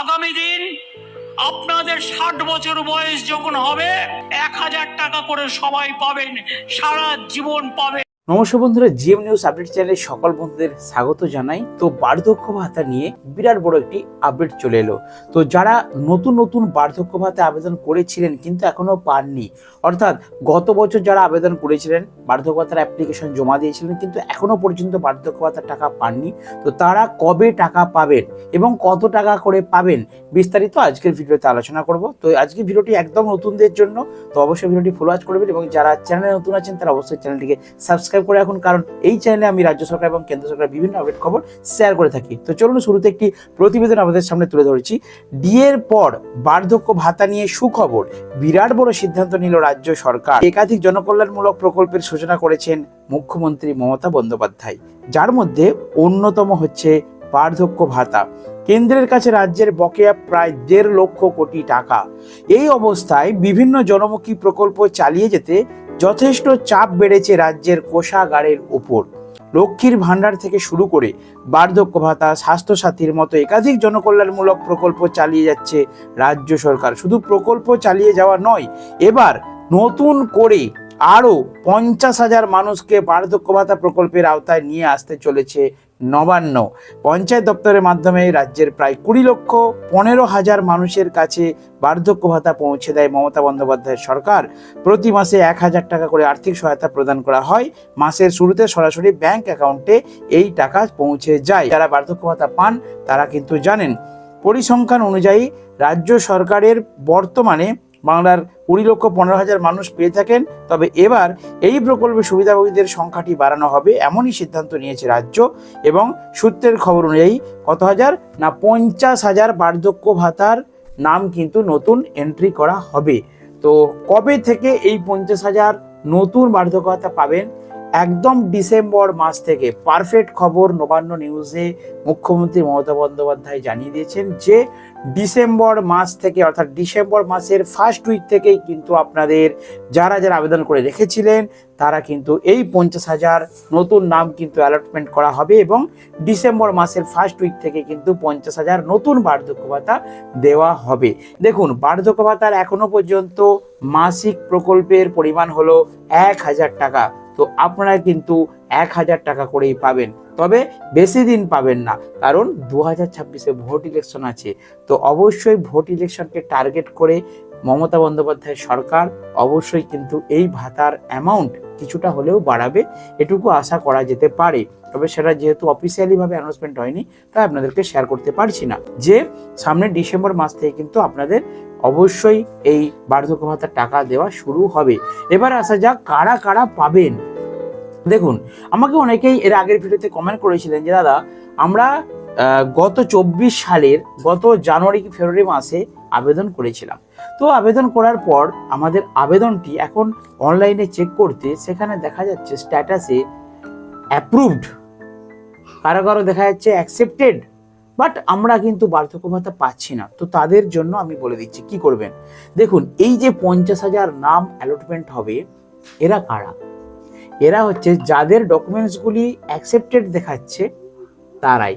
আগামী দিন আপনাদের ষাট বছর বয়স যখন হবে, এক হাজার টাকা করে সবাই পাবেন, সারা জীবন পাবেন। নমস্কার বন্ধুরা, জিএম নিউজ আপডেট চ্যানেলে সকল বন্ধুদের স্বাগত জানাই। তো বার্ধক্য ভাতা নিয়ে বিরাট বড় একটি আপডেট চলে এলো। তো যারা নতুন নতুন বার্ধক্য ভাতা আবেদন করেছিলেন কিন্তু এখনও পাননি, অর্থাৎ গত বছর যারা আবেদন করেছিলেন, বার্ধক্য ভাতার অ্যাপ্লিকেশন জমা দিয়েছিলেন, কিন্তু এখনও পর্যন্ত বার্ধক্য ভাতার টাকা পাননি। তো তারা কবে টাকা পাবেন এবং কত টাকা করে পাবেন বিস্তারিত আজকের ভিডিওতে আলোচনা করব। তো আজকের ভিডিওটি একদম নতুনদের জন্য, তো অবশ্যই ভিডিওটি ফলো আজ করবেন এবং যারা চ্যানেলে নতুন আছেন তারা অবশ্যই চ্যানেলটিকে সাবস্ক্রাইব করে রাখুন, কারণ এই চ্যানেলে আমি রাজ্য সরকার এবং কেন্দ্র সরকার বিভিন্ন আপডেট খবর শেয়ার করে থাকি। তো চলুন শুরুতে একটি প্রতিবেদন আমাদের সামনে তুলে ধরেছি। ডিএর পর বার্ধক্য ভাতা নিয়ে সুখবর, বিরাট বড় সিদ্ধান্ত নিল রাজ্য সরকার। একাধিক জনকল্যাণমূলক প্রকল্পের সূচনা করেছেন মুখ্যমন্ত্রী মমতা বন্দ্যোপাধ্যায়। যার মধ্যে অন্যতম হচ্ছে বার্ধক্য ভাতা। কেন্দ্রের কাছে রাজ্যের বকেয়া প্রায় দেড় লক্ষ কোটি টাকা। এই অবস্থায় বিভিন্ন জনমুখী প্রকল্প চালিয়ে যেতে যথেষ্ট চাপ বেড়েছে রাজ্যের কোষাগারের উপর। লক্ষ্মীর ভাণ্ডার থেকে শুরু করে বার্ধক্য ভাতা, স্বাস্থ্যসাথীর মতো একাধিক জনকল্যাণমূলক প্রকল্প চালিয়ে যাচ্ছে রাজ্য সরকার। শুধু প্রকল্প চালিয়ে যাওয়া নয়, এবার নতুন করে আরও পঞ্চাশ হাজার মানুষকে বার্ধক্য ভাতা প্রকল্পের আওতায় নিয়ে আসতে চলেছে নবান্ন। পঞ্চায়েত দপ্তরের মাধ্যমে রাজ্যের প্রায় কুড়ি লক্ষ পনেরো হাজার মানুষের কাছে বার্ধক্য ভাতা পৌঁছে দেয় মমতা বন্দ্যোপাধ্যায়ের সরকার। প্রতি মাসে এক হাজার টাকা করে আর্থিক সহায়তা প্রদান করা হয়। মাসের শুরুতে সরাসরি ব্যাংক অ্যাকাউন্টে এই টাকা পৌঁছে যায়। যারা বার্ধক্য ভাতা পান, তারা কিন্তু জানেন। পরিসংখ্যান অনুযায়ী রাজ্য সরকারের বর্তমানে বাংলার কুড়ি লক্ষ পনেরো হাজার মানুষ পেয়ে থাকেন। তবে এবার এই প্রকল্পের সুবিধাভোগীদের সংখ্যাটি বাড়ানো হবে এমনই সিদ্ধান্ত নিয়েছে রাজ্য এবং সূত্রের খবর অনুযায়ী কত হাজার না পঞ্চাশ হাজার বার্ধক্য ভাতার নাম কিন্তু নতুন এন্ট্রি করা হবে। তো কবে থেকে এই পঞ্চাশ হাজার নতুন বার্ধক্য ভাতা পাবেন? একদম ডিসেম্বর মাস থেকে। পারফেক্ট খবর নবান্ন নিউজে মুখ্যমন্ত্রী মমতা বন্দ্যোপাধ্যায় জানিয়ে দিয়েছেন যে ডিসেম্বর মাস থেকে, অর্থাৎ ডিসেম্বর মাসের ফার্স্ট উইক থেকেই কিন্তু আপনাদের যারা যারা আবেদন করে রেখেছিলেন, তারা কিন্তু এই পঞ্চাশ হাজার নতুন নাম কিন্তু অ্যালটমেন্ট করা হবে এবং ডিসেম্বর মাসের ফার্স্ট উইক থেকে কিন্তু পঞ্চাশ হাজার নতুন বার্ধক্য ভাতা দেওয়া হবে। দেখুন, বার্ধক্য ভাতার এখনও পর্যন্ত মাসিক প্রকল্পের পরিমাণ হলো এক হাজার টাকা। তো আপনারা কিন্তু এক হাজার টাকা করেই পাবেন। তবে বেশি দিন পাবেন না, কারণ দু হাজার ছাব্বিশে ভোট ইলেকশন আছে। তো অবশ্যই ভোট ইলেকশনকে টার্গেট করে মমতা বন্দ্যোপাধ্যায় সরকার অবশ্যই কিন্তু এই ভাতার অ্যামাউন্ট কিছুটা হলেও বাড়াবে। এটুকু আশা করা যেতে পারে। তবে সেটা যেহেতু অফিসিয়ালিভাবে অ্যানাউন্সমেন্ট হয়নি, তাই আপনাদেরকে শেয়ার করতে পারছি না। যে সামনে ডিসেম্বর মাস থেকে কিন্তু আপনাদের অবশ্যই এই বার্ধক্য ভাতার টাকা দেওয়া শুরু হবে। এবার আসা যাক কারা কারা পাবেন। দেখুন, আমাকে অনেকেই এর আগের ভিডিওতে কমেন্ট করেছিলেন যে, দাদা, আমরা গত চব্বিশ সালের, গত জানুয়ারি কি ফেব্রুয়ারি মাসে আবেদন করেছিলাম? তো আবেদন করার পর আমাদের আবেদনটি এখন অনলাইনে চেক করতে সেখানে দেখা যাচ্ছে স্ট্যাটাসে অ্যাপ্রুভড কারও কারও দেখা যাচ্ছে অ্যাকসেপ্টেড বাট আমরা কিন্তু বার্ধক্য ভাতা পাচ্ছি না। তো তাদের জন্য আমি বলে দিচ্ছি, কি করবেন? দেখুন, এই যে পঞ্চাশ হাজার নাম অ্যালটমেন্ট হবে, এরা কারা? এরা হচ্ছে যাদের ডকুমেন্টসগুলি অ্যাকসেপ্টেড দেখাচ্ছে, তারাই।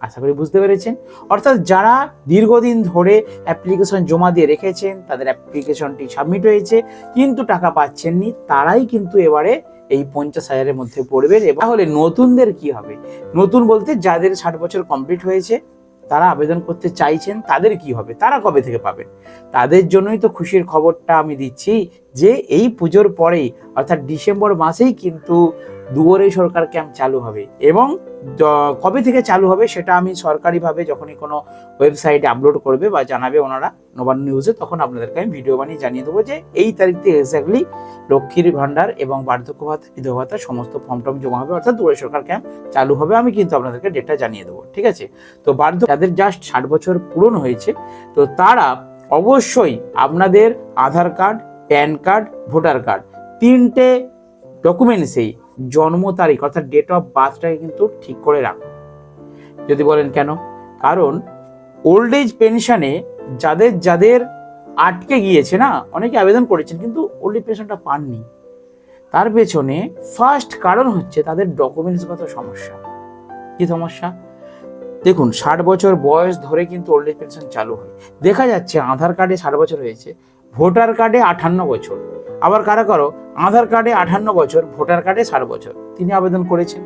আশা করি বুঝতে পেরেছেন? অর্থাৎ যারা দীর্ঘদিন ধরে অ্যাপ্লিকেশন জমা দিয়ে রেখেছেন, তাদের অ্যাপ্লিকেশনটি সাবমিট হয়েছে, কিন্তু টাকা পাচ্ছেন পাচ্ছেননি, তারাই কিন্তু এবারে এই পঞ্চাশ হাজারের মধ্যে পড়বে এবং তাহলে নতুনদের কি হবে? নতুন বলতে যাদের ষাট বছর কমপ্লিট হয়েছে, তারা আবেদন করতে চাইছেন, তাদের কি হবে? তারা কবে থেকে পাবেন? তাদের জন্যই তো খুশির খবরটা আমি দিচ্ছি যে এই পুজোর পরেই, অর্থাৎ ডিসেম্বর মাসেই কিন্তু দুয়ারে সরকার ক্যাম্প চালু হবে। এবং কবে থেকে চালু হবে সেটা আমি সরকারিভাবে যখনই কোনো ওয়েবসাইটে আপলোড করবে বা জানাবে ওনারা নবান্ন নিউজে তখন আপনাদেরকে আমি ভিডিও বানিয়ে জানিয়ে দেবো যে এই তারিখ থেকে এক্স্যাক্টলি লক্ষ্মীর ভাণ্ডার এবং বার্ধক্য ভাতা, বিধবা ভাতা সমস্ত ফর্ম টর্ম জমা হবে, অর্থাৎ দুয়ারে সরকার ক্যাম্প চালু হবে। আমি কিন্তু আপনাদেরকে ডেটটা জানিয়ে দেবো, ঠিক আছে? তো বার্ধ, যাদের জাস্ট ষাট বছর পূরণ হয়েছে, তো তারা অবশ্যই আপনাদের Aadhaar card PAN card voter card তিনটে ডকুমেন্টসেই জন্ম তারিখ, অর্থাৎ ডেট অফ বার্থটাকে কিন্তু ঠিক করে রাখুন যদি বলেন কেন? কারণ ওল্ড এজ পেনশনে যাদের যাদের আটকে গিয়েছে না, অনেকে আবেদন করেছেন, কিন্তু ওল্ড এজ পেনশনটা পাননি। তার পেছনে ফার্স্ট কারণ হচ্ছে তাদের ডকুমেন্টসগত সমস্যা। কি সমস্যা? দেখুন, ষাট বছর বয়স ধরে কিন্তু ওল্ড এজ পেনশন চালু হয়। দেখা যাচ্ছে আধার কার্ডে ষাট বছর হয়েছে, ভোটার কার্ডে আটান্ন বছর। আবার কারা কারও? আধার কার্ডে আঠান্ন বছর, ভোটার কার্ডে ষাট বছর তিনি আবেদন করেছেন।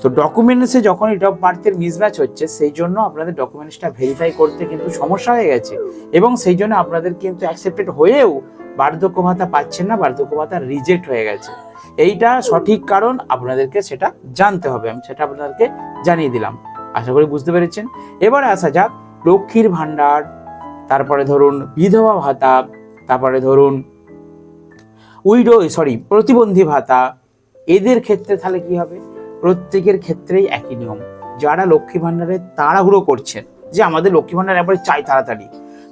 তো ডকুমেন্টসে যখন অফ বার্থের মিসম্যাচ হচ্ছে, সেই জন্য আপনাদের ডকুমেন্টসটা ভেরিফাই করতে কিন্তু সমস্যা হয়ে গেছে এবং সেই জন্য আপনাদের কিন্তু অ্যাকসেপ্টেড হয়েও বার্ধক্য ভাতা পাচ্ছেন না, বার্ধক্য ভাতা রিজেক্ট হয়ে গেছে। এইটা সঠিক কারণ আপনাদেরকে সেটা জানতে হবে, আমি সেটা আপনাদেরকে জানিয়ে দিলাম। আশা করি বুঝতে পেরেছেন। এবারে আসা যাক লক্ষ্মীর ভাণ্ডার, তারপরে ধরুন বিধবা ভাতা, তারপরে ধরুন উইডো সরি প্রতিবন্ধী ভাতা, এদের ক্ষেত্রে তাহলে কি হবে? প্রত্যেকের ক্ষেত্রেই একই নিয়ম। যারা লক্ষ্মী ভাণ্ডারে তাড়াহুড়ো করছেন যে আমাদের লক্ষ্মী ভাণ্ডার একবারে চাই তাড়াতাড়ি,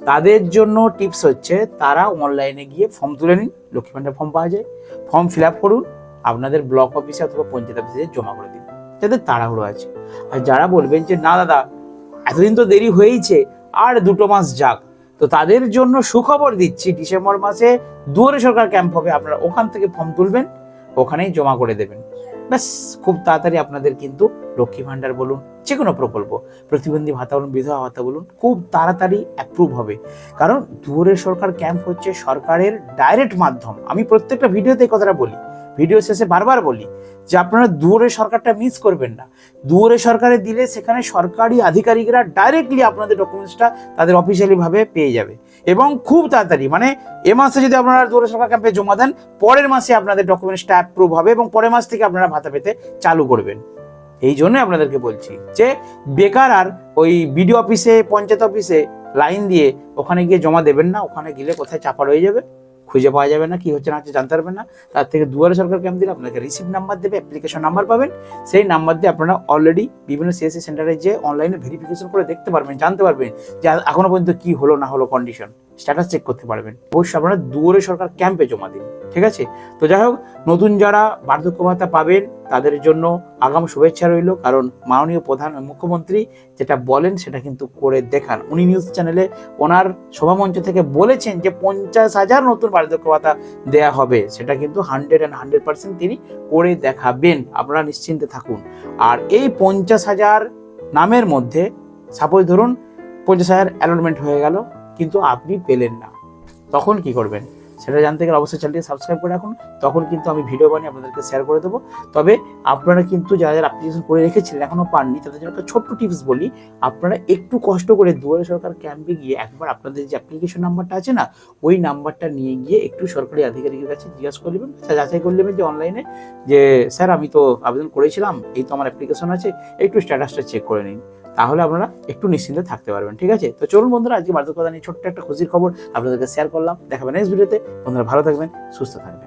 তাদের জন্য টিপস হচ্ছে তারা অনলাইনে গিয়ে ফর্ম তুলে নিন, লক্ষ্মী ভাণ্ডার ফর্ম পাওয়া যায়। ফর্ম ফিল আপ করুন, আপনাদের ব্লক অফিসে অথবা পঞ্চায়েত অফিসে জমা করে দিন যাদের তাড়াহুড়ো আছে। আর যারা বলবেন যে, না দাদা, এতদিন তো দেরি হয়েইছে, আর দুটো মাস যাক। তো তাদের জন্য সুখবর দিচ্ছি, ডিসেম্বর মাসে দুয়ারে সরকার ক্যাম্প হবে। আপনারা ওখান থেকে ফর্ম তুলবেন, ওখানেই জমা করে দেবেন। ব্যাস, খুব তাড়াতাড়ি আপনাদের কিন্তু লক্ষ্মী ভাণ্ডার বলুন যে কোনো প্রকল্প, প্রতিবন্ধী ভাতা বলুন বিধবা ভাতা বলুন, খুব তাড়াতাড়ি অ্যাপ্রুভ হবে। কারণ দুয়ারে সরকার ক্যাম্প হচ্ছে সরকারের ডাইরেক্ট মাধ্যম। আমি প্রত্যেকটা ভিডিওতে কথাটা বলি। ভিডিও শেষে বারবার বলি যে আপনারা দুয়ারে সরকারটা মিস করবেন না। দুয়ারে সরকারে দিলে সেখানে সরকারি আধিকারিকরা ডাইরেক্টলি আপনাদের ডকুমেন্টসটা তাদের অফিসিয়ালি ভাবে পেয়ে যাবে। এবং খুব তাড়াতাড়ি মানে এ মাসে যদি আপনারা দুয়ারে সরকার ক্যাম্পে জমা দেন, পরের মাসে আপনাদের ডকুমেন্টসটা অ্যাপ্রুভ হবে এবং পরের মাস থেকে আপনারা ভাতা পেতে চালু করবেন। এই জন্যই আপনাদেরকে বলছি যে বেকার আর ওই বিডিও অফিসে পঞ্চায়েত অফিসে লাইন দিয়ে ওখানে গিয়ে জমা দেবেন না, ওখানে গেলে কোথায় চাপা রয়ে যাবে। খুঁজে পাওয়া যাবে না, কি হচ্ছে না হচ্ছে জানতে পারবেন না। তার থেকে দুয়ারে সরকার ক্যাম্প দিলে আপনাকে রিসিভ নাম্বার দেবে অ্যাপ্লিকেশন নাম্বার পাবেন। সেই নাম্বার দিয়ে আপনারা অলরেডি বিভিন্ন সিএসসি সেন্টারে যে অনলাইনে ভেরিফিকেশন করে দেখতে পারবেন, জানতে পারবেন যে এখনও পর্যন্ত কী হলো না হলো কন্ডিশন স্ট্যাটাস চেক করতে পারবেন। অবশ্যই আপনারা দুয়ারে সরকার ক্যাম্পে জমা দিন, ঠিক আছে? তো যাই হোক, নতুন যারা বার্ধক্য ভাতা পাবেন, তাদের জন্য আগাম শুভেচ্ছা রইল। কারণ মাননীয় প্রধান মুখ্যমন্ত্রী যেটা বলেন, সেটা কিন্তু করে দেখান। উনি নিউজ চ্যানেলে ওনার সভামঞ্চ থেকে বলেছেন যে, পঞ্চাশ হাজার নতুন বার্ধক্য ভাতা দেয়া হবে। সেটা কিন্তু হান্ড্রেড অ্যান্ড হান্ড্রেড পার্সেন্ট তিনি করে দেখাবেন। আপনারা নিশ্চিন্তে থাকুন। আর এই পঞ্চাশ হাজার নামের মধ্যে সাপোজ ধরুন, পঞ্চাশ হাজার অ্যালটমেন্ট হয়ে গেল। কিন্তু আপনি পেলেন না। তখন কি করবেন? সেটা জানতে গেলে অবশ্যই চ্যানেলটি সাবস্ক্রাইব করে রাখুন। তখন কিন্তু আমি ভিডিও বানিয়ে আপনাদেরকে শেয়ার করে দেবো। তবে আপনারা কিন্তু যারা যারা অ্যাপ্লিকেশন করে রেখেছিলেন এখনও পাননি তাদের জন্য একটা ছোট্ট টিপস বলি। আপনারা একটু কষ্ট করে দুয়ারে সরকার ক্যাম্পে গিয়ে একবার আপনাদের যে অ্যাপ্লিকেশন নাম্বারটা আছে না ওই নাম্বারটা নিয়ে গিয়ে একটু সরকারি আধিকারিকের কাছে জিজ্ঞাসা করে নেবেন। আচ্ছা, যাচাই করে নেবেন যে অনলাইনে যে স্যার আমি তো আবেদন করেছিলাম এই তো আমার অ্যাপ্লিকেশন আছে একটু স্ট্যাটাসটা চেক করে নিন। তাহলে আপনারা একটু নিশ্চিন্তে থাকতে পারবেন, ঠিক আছে? তো চলুন বন্ধুরা, আজকে বার্ধক্যতা নিয়ে ছোট্ট একটা খুশির খবর আপনাদেরকে শেয়ার করলাম। দেখাবেন নেক্সট ভিডিওতে বন্ধুরা ভালো থাকবেন, সুস্থ থাকবেন।